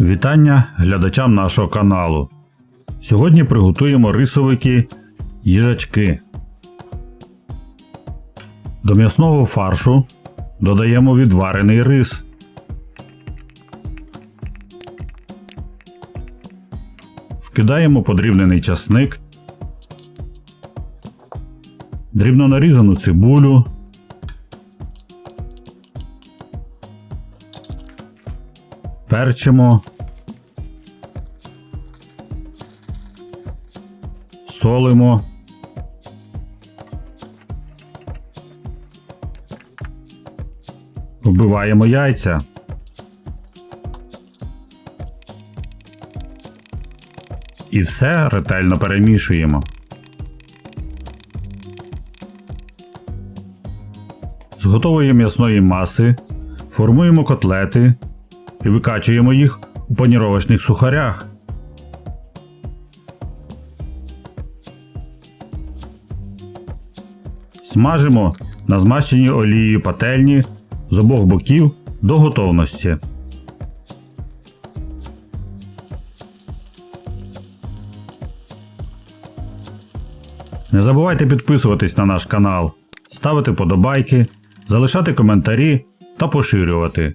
Вітання глядачам нашого каналу. Сьогодні приготуємо рисовики їжачки. До м'ясного фаршу додаємо відварений рис. Вкидаємо подрібнений часник, дрібно нарізану цибулю, перчимо, солимо. Вбиваємо яйця. І все ретельно перемішуємо. З готової м'ясної маси формуємо котлети і викачуємо їх у паніровочних сухарях. Смажимо на змащеній олією пательні з обох боків до готовності. Не забувайте підписуватись на наш канал, ставити подобайки, залишати коментарі та поширювати.